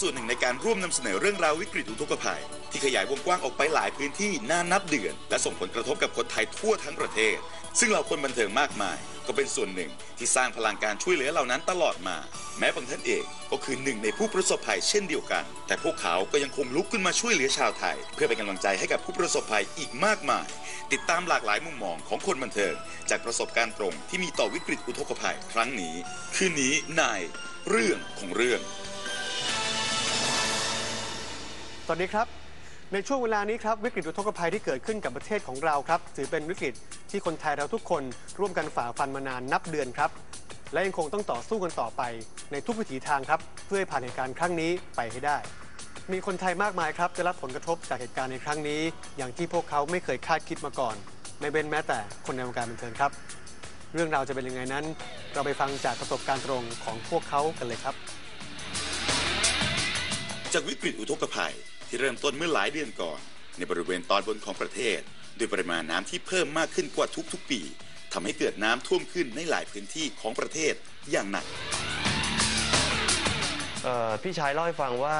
ส่วนหนึ่งในการร่วมนำเสนอเรื่องราววิกฤตอุทกภัย ที่ขยายวงกว้างออกไปหลายพื้นที่นานนับเดือน และส่งผลกระทบกับคนไทยทั่วทั้งประเทศ ซึ่งเราคนบันเทิงมากมาย ก็เป็นส่วนหนึ่งที่สร้างพลังการช่วยเหลือเหล่านั้นตลอดมา แม้บางท่านเองก็คือหนึ่งในผู้ประสบภัยเช่นเดียวกัน แต่พวกเขาก็ยังคงลุกขึ้นมาช่วยเหลือชาวไทย เพื่อเป็นกำลังใจให้กับผู้ประสบภัยอีกมากมาย ติดตามหลากหลายมุมมองของคนบันเทิง จากประสบการณ์ตรงที่มีต่อวิกฤตอุทกภัย ครั้งนี้ คืนนี้ในเรื่องของเรื่อง สวัสดีครับ ในช่วงเวลานี้ครับวิกฤตอุทกภัยที่เกิดขึ้นกับประเทศของเราครับถือเป็นวิกฤตที่คนไทยเราทุกคนร่วมกันฝ่าฟันมานานนับเดือนครับ และยังคงต้องต่อสู้กันต่อไปในทุกวิถีทางครับเพื่อให้ผ่านเหตุการณ์ครั้งนี้ไปให้ได้ มีคนไทยมากมายครับได้รับผลกระทบจากเหตุการณ์ในครั้งนี้ อย่างที่พวกเขาไม่เคยคาดคิดมาก่อน ไม่เป็นแม้แต่คนในวงการบันเทิงครับ เรื่องราวจะเป็นยังไงนั้น เราไปฟังจากประสบการณ์ตรงของพวกเขากันเลยครับจากวิกฤตอุทกภัย ที่เริ่มต้นเมื่อหลายเดือนก่อน ในบริเวณตอนบนของประเทศ ด้วยปริมาณน้ำที่เพิ่มมากขึ้นกว่าทุกๆ ปีทำให้เกิดน้ำท่วมขึ้นในหลายพื้นที่ของประเทศอย่างหนักพี่ชายเล่าให้ฟังว่า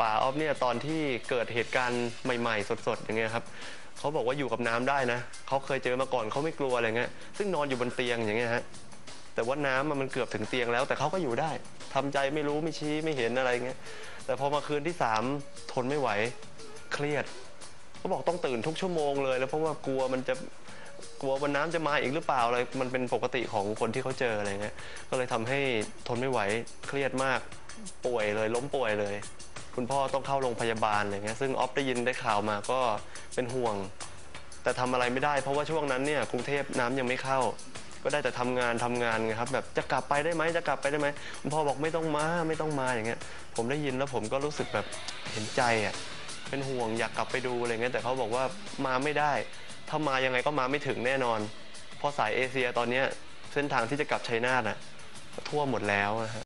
ป่าออฟเนี่ยตอนที่เกิดเหตุการณ์ใหม่ ๆ สดๆอย่างเงี้ยครับเขาบอกว่าอยู่กับน้ำได้นะเขาเคยเจอมาก่อนเขาไม่กลัวอะไรเงี้ยซึ่งนอนอยู่บนเตียงอย่างเงี้ยฮะแต่ว่าน้ำอะมันเกือบถึงเตียงแล้ว แต่เขาก็อยู่ได้ทำใจไม่รู้ไม่ชี้ไม่เห็นอะไรเงี้ย แต่พอมาคืนที่สามทนไม่ไหวเครียดเขาบอกต้องตื่นทุกชั่วโมงเลยแล้วเพราะว่ากลัวมันจะกลัววันน้ำจะมาอีกหรือเปล่าอะไรมันเป็นปกติของคนที่เขาเจออะไรเงี้ยก็เลยทำให้ทนไม่ไหวเครียดมากป่วยเลยล้มป่วยเลย คุณพ่อต้องเข้าโรงพยาบาลอะไรเงี้ยซึ่งออฟได้ยินได้ข่าวมาก็เป็นห่วง แต่ทำอะไรไม่ได้ เพราะว่าช่วงนั้นเนี่ยกรุงเทพน้ำยังไม่เข้า ก็ได้แต่ทำงานทำงานไงครับแบบจะกลับไปได้ไหมจะกลับไปได้ไหมคุณพ่อบอกไม่ต้องมาไม่ต้องมาอย่างเงี้ย ผมได้ยินแล้วผมก็รู้สึกแบบเห็นใจอะเป็นห่วงอยากกลับไปดูอะไรเงี้ยแต่เขาบอกว่ามาไม่ได้ ถ้ามายังไงก็มาไม่ถึงแน่นอนเพราะสายเอเชียตอนเนี้ยเส้นทางที่จะกลับชัยนาทอะทั่วหมดแล้วนะฮะ